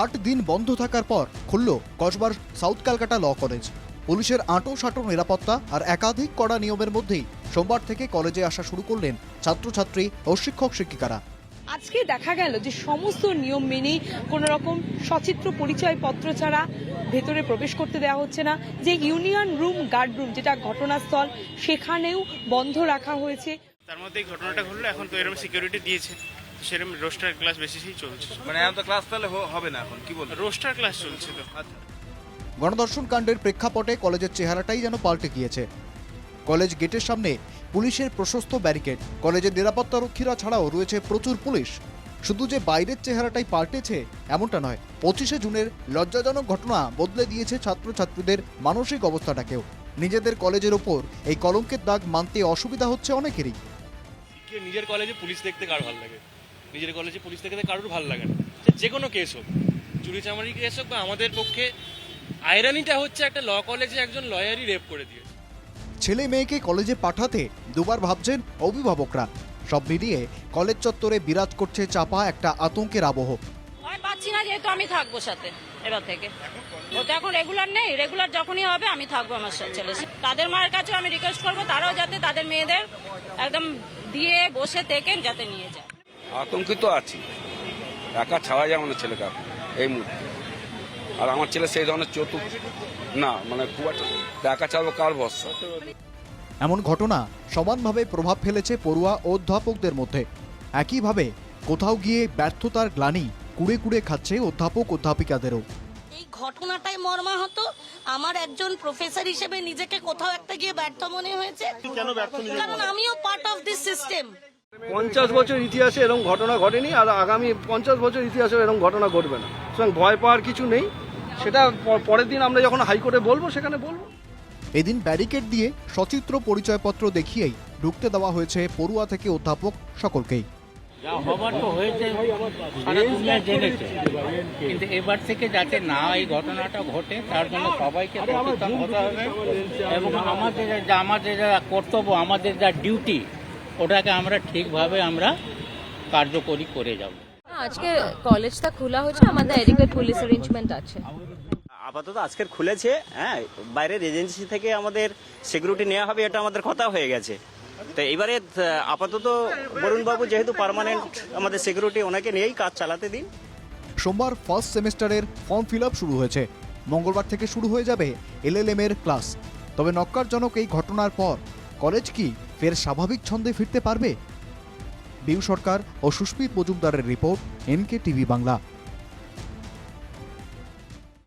আট দিন বন্ধ থাকার পর খুলল কসবার সাউথ ক্যালকাটা ল কলেজ। পুলিশের আঁটো সাঁটো নিরাপত্তা আর একাধিক কড়া নিয়মের মধ্যেই সোমবার থেকে কলেজে আসা শুরু করলেন ছাত্রছাত্রী ও শিক্ষক শিক্ষিকারা। আজকে দেখা গেল যে সমস্ত নিয়ম মেনেই কোনো রকম সচিত্র পরিচয়পত্র ছাড়া ভেতরে প্রবেশ করতে দেওয়া হচ্ছে না। যে ইউনিয়ন রুম গার্ড রুম যেটা ঘটনাস্থল সেখানেও বন্ধ রাখা হয়েছে। তার মধ্যে ঘটনাটা ঘটলো এখন তো এরকম সিকিউরিটি দিয়েছে। সেরকম রোস্টার ক্লাস বেসিসেই চলছে। মানে এখন তো ক্লাস তাহলে হবে না এখন কি বলব রোস্টার ক্লাস চলছে তো। আচ্ছা। গণদর্শন কাণ্ডের প্রেক্ষাপটে কলেজের চেহারাটাই যেন পাল্টে গিয়েছে। কলেজ গেটের সামনে পুলিশের প্রশস্ত ব্যারিকেড। কলেজের নিরাপত্তারক্ষীরা ছাড়াও রয়েছে প্রচুর পুলিশ। শুধু যে বাইরের চেহারাটাই পাল্টেছে এমনটা নয়। পঁচিশে জুনের লজ্জাজনক ঘটনা বদলে দিয়েছে ছাত্রছাত্রীদের মানসিক অবস্থাটাকেও। নিজেদের কলেজের ওপর এই কলঙ্কের দাগ মানতে অসুবিধা হচ্ছে অনেকেরই। নিজের কলেজে পুলিশ দেখতে কার ভালো লাগে? নিজের কলেজে পুলিশ দেখতে কারোর ভালো লাগে না। সে যে কোনো কেস হোক চুরি চামারি কেস হোক বা আমাদের পক্ষে আয়রানিটা হচ্ছে একটা ল কলেজে একজন লয়ারই রেপ করে দিয়েছে। ছেলে মেয়েকে কলেজে পাঠাতে দুবার ভাবছেন অভিভাবকরা। সব মিলিয়ে কলেজ চত্বরে বিরাজ করছে চাপা একটা আতঙ্কের আবহ। ভয় পাচ্ছি না যেহেতু আমি থাকব সাথে এবার থেকে। ও তো এখন রেগুলার নেই রেগুলার যখনই হবে আমি থাকব আমার সাথে ছেলের তাদের মায়ের কাছেও আমি রিকোয়েস্ট করব তারাও যাতে তাদের মেয়েদের একদম দিয়ে বসে থেকে যাতে নিয়ে যায়। আতঙ্কিত আছি। একা ছাড়া যায় আমাদের ছেলেকে এই মুহূর্তে। আর আমার ছেলে সেই ধরনের চতুর। না মানে খুব একটা একা ছাড়বো কার ভরসা? এমন ঘটনা সমানভাবে প্রভাব ফেলেছে পড়ুয়া ও অধ্যাপকদের মধ্যে। একইভাবে কোথাও গিয়ে ব্যর্থতার গ্লানি কুড়ে কুড়ে খাচ্ছে অধ্যাপক অধ্যাপিকাদেরও। এই ঘটনাটাই মর্মাহত আমার একজন প্রফেসর হিসেবে নিজেকে কোথাও একটা গিয়ে ব্যর্থ মনে হয়েছে। কারণ আমিও পার্ট অফ দিস সিস্টেম পঞ্চাশ বছর ইতিহাসে এরকম ঘটনা ঘটেনি আর আগামী পঞ্চাশ বছর ইতিহাসে এরকম ঘটনা ঘটবে না। সুতরাং ভয় পাওয়ার কিছু নেই। সেটা পরের দিন আমরা যখন হাইকোর্টে বলব সেখানে বলব। এদিন ব্যারিকেড দিয়ে সচিত্র পরিচয়পত্র দেখিয়েই ঢুকতে দেওয়া হয়েছে পড়ুয়া থেকে অধ্যাপক সকলকেই। যা হবার তো হয়েছে সারা দুনিয়া জেনেছে কিন্তু এবার থেকে যাতে না এই ঘটনাটা ঘটে তার জন্য সবাইকে সচেতন হতে হবে। এবং আমাদের যা আমাদের যা কর্তব্য আমাদের যা ডিউটি ওটাকে আমরা ঠিকভাবে আমরা কার্যকরী করে যাব। আজকে কলেজটা খোলা হয়েছে আমাদের এডিকুয়েট পুলিশ অ্যারেঞ্জমেন্ট আছে। আপাতত আজকের খুলেছে হ্যাঁ বাইরের এজেন্সি থেকে আমাদের সিকিউরিটি নেওয়া হবে এটা আমাদের কথা হয়ে গেছে। তো এবারে আপাতত বরুণবাবু যেহেতু পার্মানেন্ট আমাদের সিকিউরিটি ওনাকে নিয়েই কাজ চালাতে দিন। সোমবার ফার্স্ট সেমিস্টারের ফর্ম ফিল শুরু হয়েছে। মঙ্গলবার থেকে শুরু হয়ে যাবে এলএলএম এর ক্লাস তবে নক্কারজনক এই ঘটনার পর কলেজ কি ফের স্বাভাবিক ছন্দে ফিরতে পারবে? বিউ সরকার ও সুস্মিত মজুমদারের রিপোর্ট এনকে টিভি বাংলা।